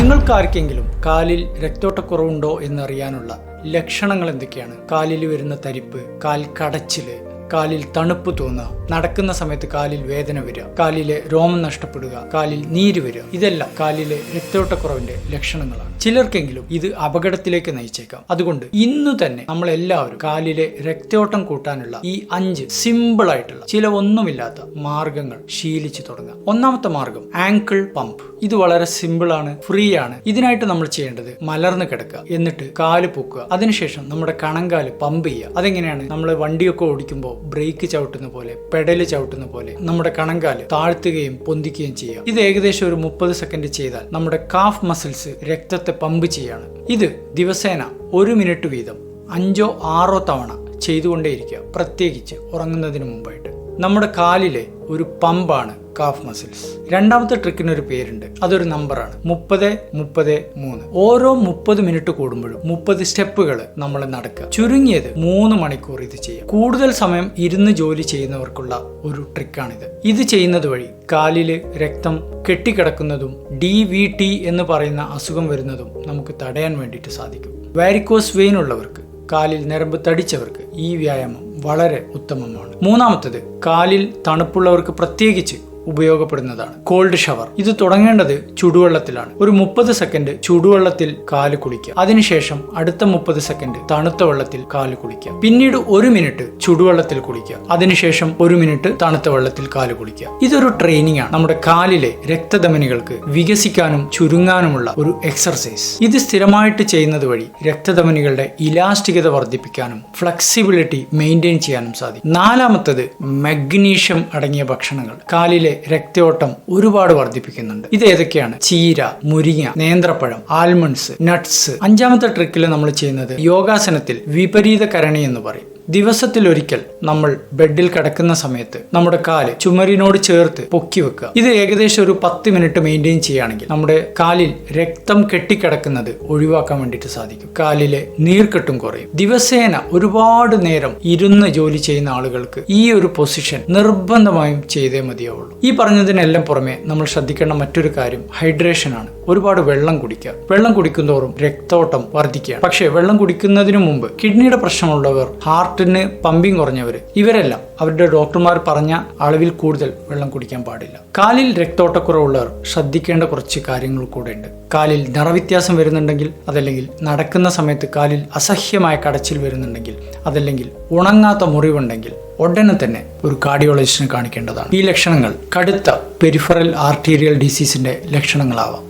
നിങ്ങൾക്കാർക്കെങ്കിലും കാലിൽ രക്തോട്ടക്കുറവുണ്ടോ എന്നറിയാനുള്ള ലക്ഷണങ്ങൾ എന്തൊക്കെയാണ്? കാലിൽ വരുന്ന തരിപ്പ് കാൽ കടച്ചിൽ കാലിൽ തണുപ്പ് തോന്നുക നടക്കുന്ന സമയത്ത് കാലിൽ വേദന വരിക കാലിലെ രോമം നഷ്ടപ്പെടുക കാലിൽ നീര് വരിക ഇതെല്ലാം കാലിലെ രക്തോട്ടക്കുറവിന്റെ ലക്ഷണങ്ങളാണ്. ചിലർക്കെങ്കിലും ഇത് അപകടത്തിലേക്ക് നയിച്ചേക്കാം. അതുകൊണ്ട് ഇന്ന് തന്നെ നമ്മൾ എല്ലാവരും കാലിലെ രക്തയോട്ടം കൂട്ടാനുള്ള ഈ അഞ്ച് സിമ്പിൾ ആയിട്ടുള്ള ചില ഒന്നുമില്ലാത്ത മാർഗങ്ങൾ ശീലിച്ചു തുടങ്ങുക ഒന്നാമത്തെ മാർഗം ആങ്കിൾ പമ്പ് ഇത് വളരെ സിമ്പിൾ ആണ് ഫ്രീ ആണ്. ഇതിനായിട്ട് നമ്മൾ ചെയ്യേണ്ടത് മലർന്ന് കിടക്കുക എന്നിട്ട് കാൽ പൊക്കുക. അതിനുശേഷം നമ്മുടെ കണങ്കാൽ പമ്പ് ചെയ്യുക. അതെങ്ങനെയാണ്? നമ്മൾ വണ്ടിയൊക്കെ ഓടിക്കുമ്പോൾ ബ്രേക്ക് ചവിട്ടുന്ന പോലെ പെഡൽ ചവിട്ടുന്ന പോലെ നമ്മുടെ കണങ്കാൽ താഴ്ത്തുകയും പൊന്തിക്കുകയും ചെയ്യുക. ഇത് ഏകദേശം ഒരു മുപ്പത് സെക്കൻഡ് ചെയ്താൽ നമ്മുടെ കാഫ് മസിൽസ് രക്തത്തെ പമ്പ് ചെയ്യാണ്. ഇത് ദിവസേന ഒരു മിനിറ്റ് വീതം അഞ്ചോ ആറോ തവണ ചെയ്തുകൊണ്ടേയിരിക്കുക പ്രത്യേകിച്ച് ഉറങ്ങുന്നതിന് മുമ്പായിട്ട്. നമ്മുടെ കാലിലെ ഒരു പമ്പാണ് കാഫ് മസിൽസ് രണ്ടാമത്തെ ട്രിക്കിന് ഒരു പേരുണ്ട്. അതൊരു നമ്പറാണ്. മുപ്പത് മുപ്പത് മൂന്ന്. ഓരോ മുപ്പത് മിനിറ്റ് കൂടുമ്പോഴും മുപ്പത് സ്റ്റെപ്പുകൾ നമ്മൾ നടക്കുക. ചുരുങ്ങിയത് മൂന്ന് മണിക്കൂർ ഇത് ചെയ്യുക. കൂടുതൽ സമയം ഇരുന്ന് ജോലി ചെയ്യുന്നവർക്കുള്ള ഒരു ട്രിക്കാണിത്. ഇത് ചെയ്യുന്നത് വഴി കാലിൽ രക്തം കെട്ടിക്കിടക്കുന്നതും ഡി വി ടി എന്ന് പറയുന്ന അസുഖം വരുന്നതും നമുക്ക് തടയാൻ വേണ്ടിയിട്ട് സാധിക്കും. വാരിക്കോസ് വെയിൻ ഉള്ളവർക്ക് കാലിൽ നിരമ്പ് തടിച്ചവർക്ക് ഈ വ്യായാമം വളരെ ഉത്തമമാണ്. മൂന്നാമത്തത് കാലിൽ തണുപ്പുള്ളവർക്ക് പ്രത്യേകിച്ച് ഉപയോഗപ്പെടുന്നതാണ്. കോൾഡ് ഷവർ ഇത് തുടങ്ങേണ്ടത് ചുടുവെള്ളത്തിലാണ്. ഒരു മുപ്പത് സെക്കൻഡ് ചുടുവെള്ളത്തിൽ കാൽ കുളിക്കുക. അതിനുശേഷം അടുത്ത മുപ്പത് സെക്കൻഡ് തണുത്ത വെള്ളത്തിൽ കാൽ കുളിക്കുക. പിന്നീട് ഒരു മിനിറ്റ് ചുടുവെള്ളത്തിൽ കുളിക്കുക. അതിനുശേഷം ഒരു മിനിറ്റ് തണുത്ത വെള്ളത്തിൽ കാൽ കുളിക്കുക. ഇതൊരു ട്രെയിനിങ് ആണ്. നമ്മുടെ കാലിലെ രക്തധമനികൾക്ക് വികസിക്കാനും ചുരുങ്ങാനുമുള്ള ഒരു എക്സർസൈസ് ഇത് സ്ഥിരമായിട്ട് ചെയ്യുന്നത് വഴി രക്തധമനികളുടെ ഇലാസ്റ്റികത വർദ്ധിപ്പിക്കാനും ഫ്ലെക്സിബിലിറ്റി മെയിന്റെയിൻ ചെയ്യാനും സാധിക്കും. നാലാമത്തത് മഗ്നീഷ്യം അടങ്ങിയ ഭക്ഷണങ്ങൾ. കാലിലെ രക്തയോട്ടം ഒരുപാട് വർദ്ധിപ്പിക്കുന്നുണ്ട്. ഇത് ഏതൊക്കെയാണ്? ചീര മുരിങ്ങ നേന്ത്രപ്പഴം ആൽമണ്ട്സ് നട്ട്സ്. അഞ്ചാമത്തെ ട്രിക്കിൽ നമ്മൾ ചെയ്യുന്നത് യോഗാസനത്തിൽ വിപരീത കരണി എന്ന് പറയും. ദിവസത്തിൽ ഒരിക്കൽ നമ്മൾ ബെഡിൽ കിടക്കുന്ന സമയത്ത് നമ്മുടെ കാൽ ചുമരിനോട് ചേർത്ത് പൊക്കി വെക്കുക. ഇത് ഏകദേശം ഒരു പത്ത് മിനിറ്റ് മെയിന്റെയിൻ ചെയ്യുകയാണെങ്കിൽ നമ്മുടെ കാലിൽ രക്തം കെട്ടിക്കിടക്കുന്നത് ഒഴിവാക്കാൻ വേണ്ടിയിട്ട് സാധിക്കും. കാലിലെ നീർക്കെട്ടും കുറയും. ദിവസേന ഒരുപാട് നേരം ഇരുന്ന് ജോലി ചെയ്യുന്ന ആളുകൾക്ക് ഈ ഒരു പൊസിഷൻ നിർബന്ധമായും ചെയ്തേ മതിയാവുള്ളൂ. ഈ പറഞ്ഞതിനെല്ലാം പുറമെ നമ്മൾ ശ്രദ്ധിക്കേണ്ട മറ്റൊരു കാര്യം ഹൈഡ്രേഷൻ ആണ്. ഒരുപാട് വെള്ളം കുടിക്കുക. വെള്ളം കുടിക്കുന്നതോറും രക്തോട്ടം വർദ്ധിക്കുക പക്ഷേ വെള്ളം കുടിക്കുന്നതിന് മുമ്പ് കിഡ്നിയുടെ പ്രശ്നമുള്ളവർ ഹാർട്ടിന് പമ്പിങ് കുറഞ്ഞവർ ഇവരെല്ലാം അവരുടെ ഡോക്ടർമാർ പറഞ്ഞ അളവിൽ കൂടുതൽ വെള്ളം കുടിക്കാൻ പാടില്ല. കാലിൽ രക്തോട്ടക്കുറവുള്ളവർ ശ്രദ്ധിക്കേണ്ട കുറച്ച് കാര്യങ്ങൾ കൂടെ ഉണ്ട് കാലിൽ നിറവ്യത്യാസം വരുന്നുണ്ടെങ്കിൽ അതല്ലെങ്കിൽ നടക്കുന്ന സമയത്ത് കാലിൽ അസഹ്യമായ കടച്ചിൽ വരുന്നുണ്ടെങ്കിൽ അതല്ലെങ്കിൽ ഉണങ്ങാത്ത മുറിവുണ്ടെങ്കിൽ ഉടനെ തന്നെ ഒരു കാർഡിയോളജിസ്റ്റിനെ കാണിക്കേണ്ടതാണ്. ഈ ലക്ഷണങ്ങൾ കടുത്ത പെരിഫറൽ ആർട്ടീരിയൽ ഡിസീസിന്റെ ലക്ഷണങ്ങളാവാം.